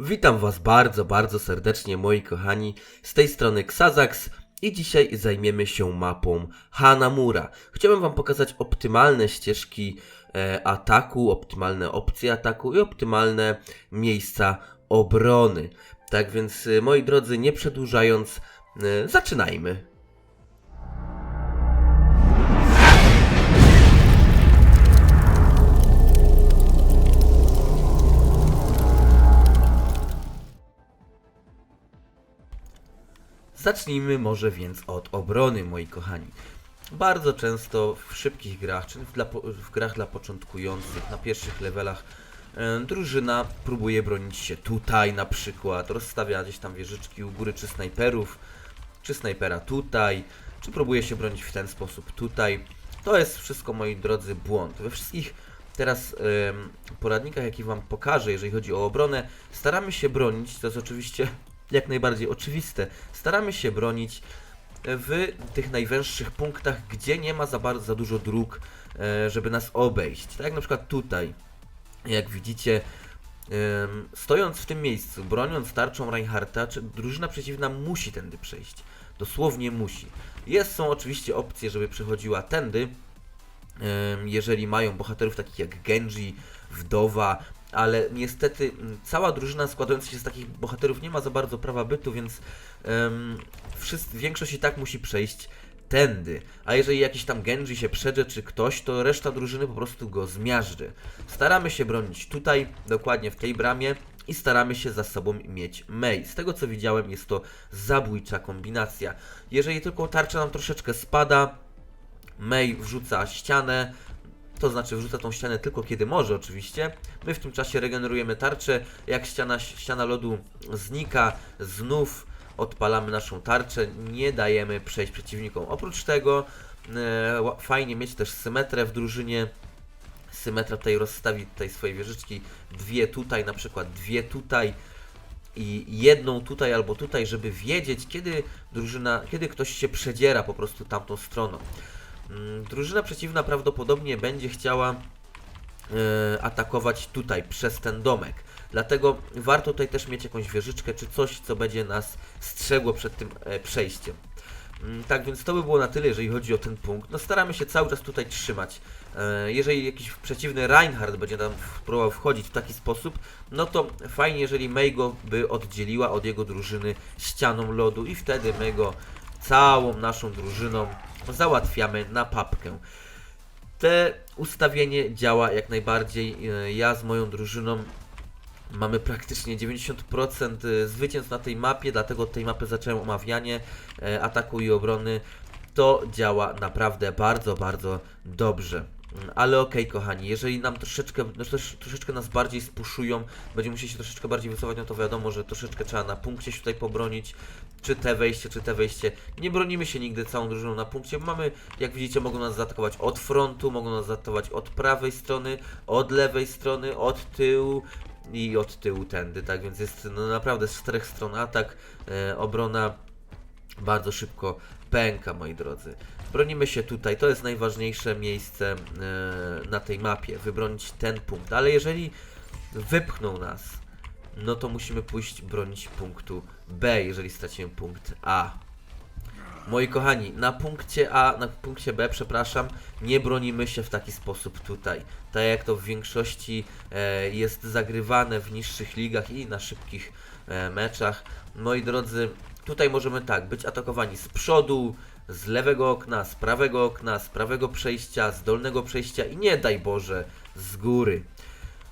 Witam Was bardzo, bardzo serdecznie, moi kochani. Z tej strony Xazax i dzisiaj zajmiemy się mapą Hanamura. Chciałem Wam pokazać optymalne ścieżki e, ataku, optymalne opcje ataku i optymalne miejsca obrony. Tak więc, e, moi drodzy, nie przedłużając, e, zaczynajmy. Zacznijmy może więc od obrony, moi kochani. Bardzo często w szybkich grach, czy w, dla, w grach dla początkujących, na pierwszych levelach, e, drużyna próbuje bronić się tutaj na przykład, rozstawia gdzieś tam wieżyczki u góry, czy snajperów, czy snajpera tutaj, czy próbuje się bronić w ten sposób tutaj. To jest wszystko, moi drodzy, błąd. We wszystkich teraz em, poradnikach, jakie Wam pokażę, jeżeli chodzi o obronę, staramy się bronić, to jest oczywiście jak najbardziej oczywiste, staramy się bronić w tych najwęższych punktach, gdzie nie ma za bardzo za dużo dróg, e, żeby nas obejść. Tak jak na przykład tutaj, jak widzicie, stojąc w tym miejscu, broniąc tarczą Reinhardta, czy drużyna przeciwna musi tędy przejść. Dosłownie musi. Jest, są oczywiście opcje, żeby przechodziła tędy, jeżeli mają bohaterów takich jak Genji, Wdowa, ale niestety m, cała drużyna składająca się z takich bohaterów nie ma za bardzo prawa bytu, więc um, wszyscy, większość i tak musi przejść tędy. A jeżeli jakiś tam Genji się przedrze, czy ktoś, to reszta drużyny po prostu go zmiażdży. Staramy się bronić tutaj, dokładnie w tej bramie i staramy się za sobą mieć Mei. Z tego co widziałem jest to zabójcza kombinacja. Jeżeli tylko tarcza nam troszeczkę spada, May wrzuca ścianę, to znaczy wrzuca tą ścianę tylko kiedy może oczywiście. My w tym czasie regenerujemy tarczę. Jak ściana, ściana lodu znika, znów odpalamy naszą tarczę. Nie dajemy przejść przeciwnikom. Oprócz tego e, fajnie mieć też symetrę w drużynie. Symetra tutaj rozstawi tutaj swoje wieżyczki. Dwie tutaj, na przykład dwie tutaj i jedną tutaj albo tutaj, żeby wiedzieć, kiedy drużyna, kiedy ktoś się przedziera po prostu tamtą stroną. Mm, Drużyna przeciwna prawdopodobnie będzie chciała e, atakować tutaj, przez ten domek. Dlatego warto tutaj też mieć jakąś wieżyczkę, czy coś, co będzie nas strzegło przed tym e, przejściem. Mm, Tak więc to by było na tyle, jeżeli chodzi o ten punkt. No staramy się cały czas tutaj trzymać. E, Jeżeli jakiś przeciwny Reinhardt będzie tam w- próbował wchodzić w taki sposób, no to fajnie, jeżeli Mei go by oddzieliła od jego drużyny ścianą lodu i wtedy my go całą naszą drużyną załatwiamy na papkę. Te ustawienie działa jak najbardziej. E, Ja z moją drużyną mamy praktycznie 90% zwycięstw na tej mapie, dlatego od tej mapy zacząłem omawianie e, ataku i obrony. To działa naprawdę bardzo, bardzo dobrze. Mm, Ale okej, kochani, jeżeli nam troszeczkę, no troszeczkę nas bardziej spuszują, będziemy musieli się troszeczkę bardziej wycofać, no to wiadomo, że troszeczkę trzeba na punkcie się tutaj pobronić, czy te wejście, czy te wejście. Nie bronimy się nigdy całą drużyną na punkcie, mamy, jak widzicie, mogą nas zaatakować od frontu, mogą nas zaatakować od prawej strony, od lewej strony, od tyłu i od tyłu tędy, tak więc jest no naprawdę z czterech stron atak, e, obrona bardzo szybko pęka, moi drodzy. Bronimy się tutaj, to jest najważniejsze miejsce e, na tej mapie, wybronić ten punkt, ale jeżeli wypchną nas, no to musimy pójść bronić punktu B, jeżeli stracimy punkt A. Moi kochani, na punkcie A, na punkcie B, przepraszam, nie bronimy się w taki sposób tutaj. Tak jak to w większości e, jest zagrywane w niższych ligach i na szybkich e, meczach. Moi drodzy, tutaj możemy tak, być atakowani z przodu, z lewego okna, z prawego okna, z prawego przejścia, z dolnego przejścia i nie daj Boże, z góry.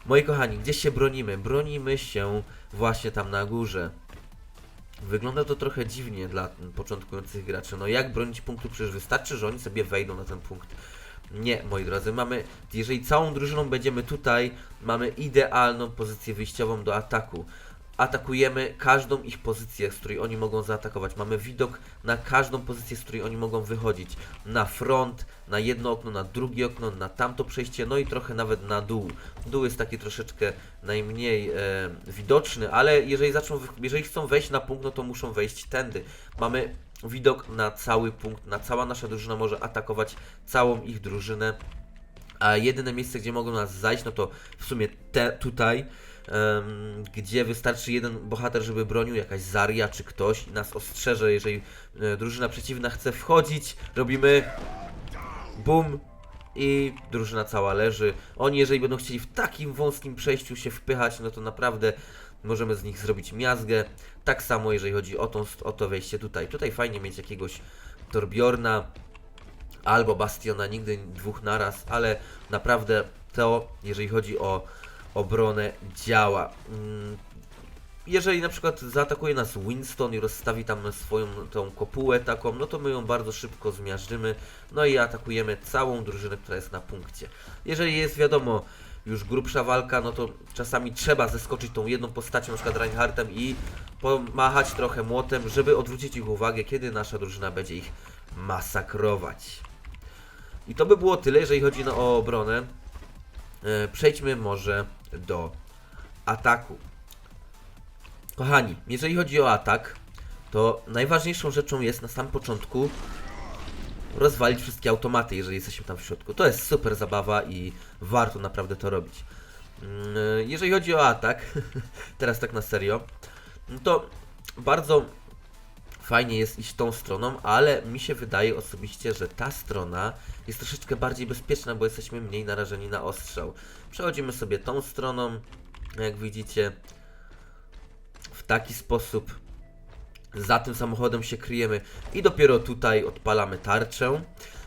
Moi kochani, gdzie się bronimy? Bronimy się właśnie tam na górze. Wygląda to trochę dziwnie dla początkujących graczy. No jak bronić punktu? Przecież wystarczy, że oni sobie wejdą na ten punkt. Nie, moi drodzy, mamy, jeżeli całą drużyną będziemy tutaj, mamy idealną pozycję wyjściową do ataku. Atakujemy każdą ich pozycję, z której oni mogą zaatakować. Mamy widok na każdą pozycję, z której oni mogą wychodzić. Na front, na jedno okno, na drugie okno, na tamto przejście, no i trochę nawet na dół. Dół jest taki troszeczkę najmniej e, widoczny, ale jeżeli zaczną, jeżeli chcą wejść na punkt, no to muszą wejść tędy. Mamy widok na cały punkt, na cała nasza drużyna może atakować całą ich drużynę. A jedyne miejsce, gdzie mogą nas zajść, no to w sumie te tutaj. Gdzie wystarczy jeden bohater, żeby bronił, jakaś Zaria czy ktoś i nas ostrzeże, jeżeli e, drużyna przeciwna chce wchodzić, robimy bum i drużyna cała leży. Oni jeżeli będą chcieli w takim wąskim przejściu się wpychać, no to naprawdę możemy z nich zrobić miazgę. Tak samo jeżeli chodzi o, tą, o to wejście tutaj. Tutaj fajnie mieć jakiegoś Torbjorna albo Bastiona, nigdy dwóch naraz, ale naprawdę to, jeżeli chodzi o obronę, działa. Mm, Jeżeli na przykład zaatakuje nas Winston i rozstawi tam swoją tą kopułę taką, no to my ją bardzo szybko zmiażdżymy, no i atakujemy całą drużynę, która jest na punkcie. Jeżeli jest wiadomo, już grubsza walka, no to czasami trzeba zeskoczyć tą jedną postacią, na przykład Reinhardtem i pomachać trochę młotem, żeby odwrócić ich uwagę, kiedy nasza drużyna będzie ich masakrować. I to by było tyle, jeżeli chodzi o obronę. E, Przejdźmy może do ataku. Kochani, jeżeli chodzi o atak, to najważniejszą rzeczą jest na samym początku rozwalić wszystkie automaty, jeżeli jesteśmy tam w środku. To jest super zabawa i warto naprawdę to robić. Mm, Jeżeli chodzi o atak, teraz tak na serio, no to bardzo fajnie jest iść tą stroną, ale mi się wydaje osobiście, że ta strona jest troszeczkę bardziej bezpieczna, bo jesteśmy mniej narażeni na ostrzał. Przechodzimy sobie tą stroną, jak widzicie, w taki sposób. Za tym samochodem się kryjemy i dopiero tutaj odpalamy tarczę.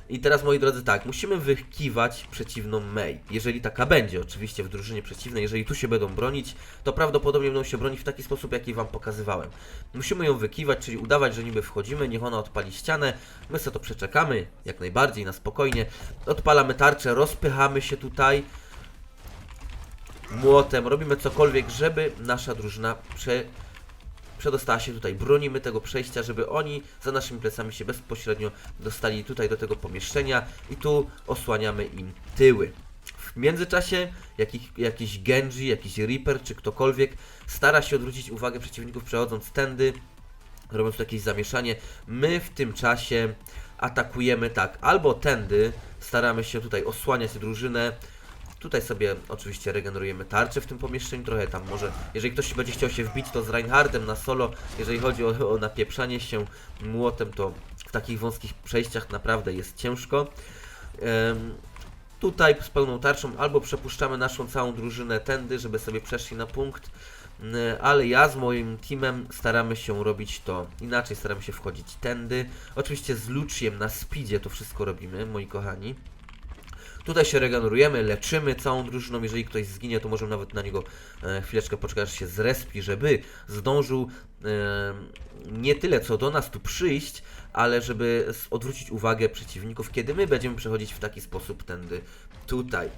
I teraz moi drodzy, tak, musimy wykiwać przeciwną Mei. Jeżeli taka będzie, oczywiście w drużynie przeciwnej, jeżeli tu się będą bronić, to prawdopodobnie będą się bronić w taki sposób, jaki Wam pokazywałem. Musimy ją wykiwać, czyli udawać, że niby wchodzimy, niech ona odpali ścianę, my sobie to przeczekamy, jak najbardziej, na spokojnie. Odpalamy tarczę, rozpychamy się tutaj młotem, robimy cokolwiek, żeby nasza drużyna prze przedostała się tutaj. Bronimy tego przejścia, żeby oni za naszymi plecami się bezpośrednio dostali tutaj do tego pomieszczenia i tu osłaniamy im tyły. W międzyczasie jakiś, jakiś Genji, jakiś Reaper czy ktokolwiek stara się odwrócić uwagę przeciwników przechodząc tędy, robiąc tu jakieś zamieszanie. My w tym czasie atakujemy tak, albo tędy, staramy się tutaj osłaniać drużynę, Tutaj sobie oczywiście regenerujemy tarczę w tym pomieszczeniu, trochę tam może, jeżeli ktoś będzie chciał się wbić, to z Reinhardem na solo, jeżeli chodzi o, o napieprzanie się młotem, to w takich wąskich przejściach naprawdę jest ciężko. Tutaj z pełną tarczą albo przepuszczamy naszą całą drużynę tędy, żeby sobie przeszli na punkt, ale ja z moim teamem staramy się robić to inaczej, staramy się wchodzić tędy. Oczywiście z Luciem na speedzie to wszystko robimy, moi kochani. Tutaj się regenerujemy, leczymy całą drużyną. Jeżeli ktoś zginie, to możemy nawet na niego e, chwileczkę poczekać, aż się zrespi, żeby zdążył e, nie tyle co do nas tu przyjść, ale żeby odwrócić uwagę przeciwników, kiedy my będziemy przechodzić w taki sposób tędy tutaj.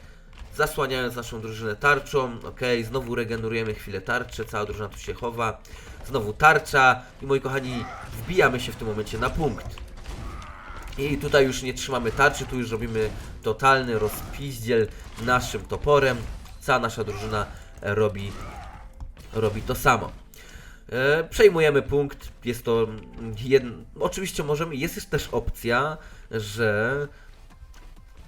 Zasłaniając naszą drużynę tarczą, ok, znowu regenerujemy chwilę tarczę, cała drużyna tu się chowa, znowu tarcza i moi kochani, wbijamy się w tym momencie na punkt. I tutaj już nie trzymamy tarczy, tu już robimy totalny rozpiździel naszym toporem. Cała nasza drużyna robi, robi to samo. E, przejmujemy punkt, jest to mm, jedn... Oczywiście możemy, jest też opcja, że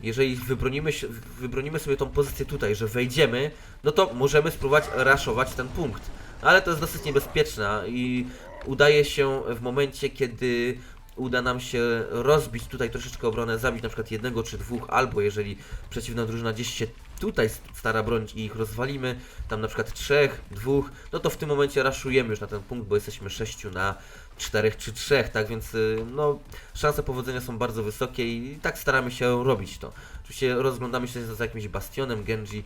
jeżeli wybronimy, wybronimy sobie tą pozycję tutaj, że wejdziemy, no to możemy spróbować raszować ten punkt. Ale to jest dosyć niebezpieczne i udaje się w momencie, kiedy uda nam się rozbić tutaj troszeczkę obronę, zabić na przykład jednego czy dwóch, albo jeżeli przeciwna drużyna gdzieś się tutaj stara bronić i ich rozwalimy, tam na przykład trzech, dwóch, no to w tym momencie raszujemy już na ten punkt, bo jesteśmy sześciu na czterech czy trzech, tak więc y, no szanse powodzenia są bardzo wysokie i tak staramy się robić to. Oczywiście rozglądamy się za jakimś bastionem, Genji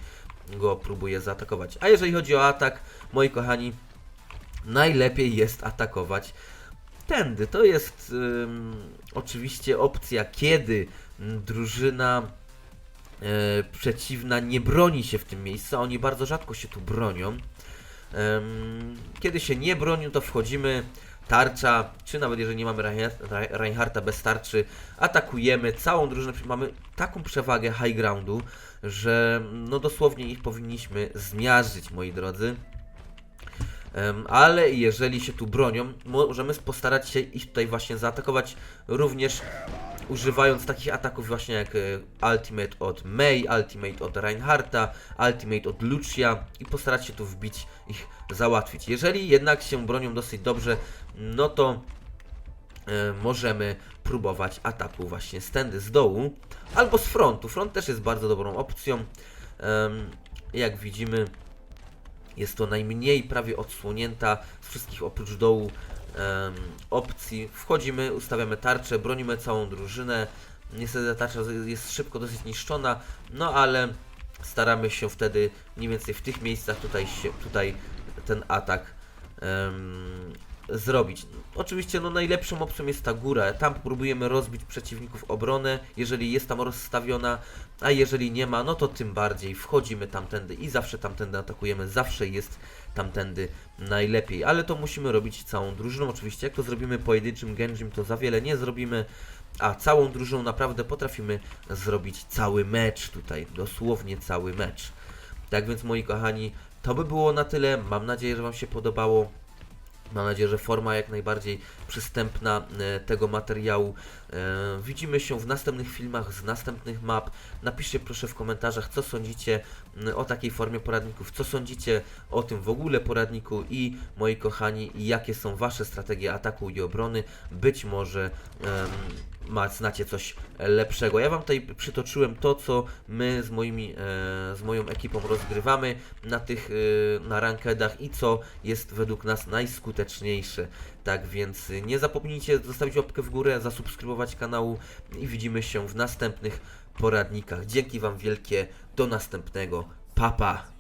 go próbuje zaatakować. A jeżeli chodzi o atak, moi kochani, najlepiej jest atakować tędy. To jest ym, oczywiście opcja, kiedy mm, drużyna e, przeciwna nie broni się w tym miejscu, a oni bardzo rzadko się tu bronią. Em, Kiedy się nie bronią, to wchodzimy, tarcza, czy nawet jeżeli nie mamy Reinhard- Re- Reinhardta bez tarczy, atakujemy całą drużynę. Mamy taką przewagę high groundu, że no dosłownie ich powinniśmy zmiażdżyć, moi drodzy. Ale jeżeli się tu bronią, możemy postarać się ich tutaj właśnie zaatakować również używając takich ataków właśnie jak e, Ultimate od Mei, Ultimate od Reinharta, Ultimate od Lucia i postarać się tu wbić ich załatwić. Jeżeli jednak się bronią dosyć dobrze, no to e, możemy próbować ataku właśnie z tędy z dołu albo z frontu. Front też jest bardzo dobrą opcją. Jak widzimy, jest to najmniej prawie odsłonięta z wszystkich oprócz dołu em, opcji. Wchodzimy, ustawiamy tarczę, bronimy całą drużynę. Niestety ta tarcza jest szybko dosyć niszczona, no ale staramy się wtedy mniej więcej w tych miejscach tutaj, się, tutaj ten atak em, zrobić. Oczywiście no najlepszą opcją jest ta góra. Tam próbujemy rozbić przeciwników obronę, jeżeli jest tam rozstawiona, a jeżeli nie ma, no to tym bardziej wchodzimy tamtędy i zawsze tamtędy atakujemy, zawsze jest tamtędy najlepiej, ale to musimy robić całą drużyną. Oczywiście, jak to zrobimy pojedynczym Genjim, to za wiele nie zrobimy, a całą drużyną naprawdę potrafimy zrobić cały mecz tutaj, dosłownie cały mecz. Tak więc, moi kochani, to by było na tyle. Mam nadzieję, że Wam się podobało. Mam nadzieję, że forma jak najbardziej przystępna e, tego materiału. E, Widzimy się w następnych filmach z następnych map. Napiszcie proszę w komentarzach, co sądzicie o takiej formie poradników, co sądzicie o tym w ogóle poradniku i moi kochani, jakie są Wasze strategie ataku i obrony. Być może em, znacie coś lepszego. Ja Wam tutaj przytoczyłem to, co my z, moimi, e, z moją ekipą rozgrywamy na tych e, na rankedach i co jest według nas najskuteczniejsze. Tak więc nie zapomnijcie zostawić łapkę w górę, zasubskrybować kanału i widzimy się w następnych poradnikach. Dzięki Wam wielkie, do następnego. Papa. Pa.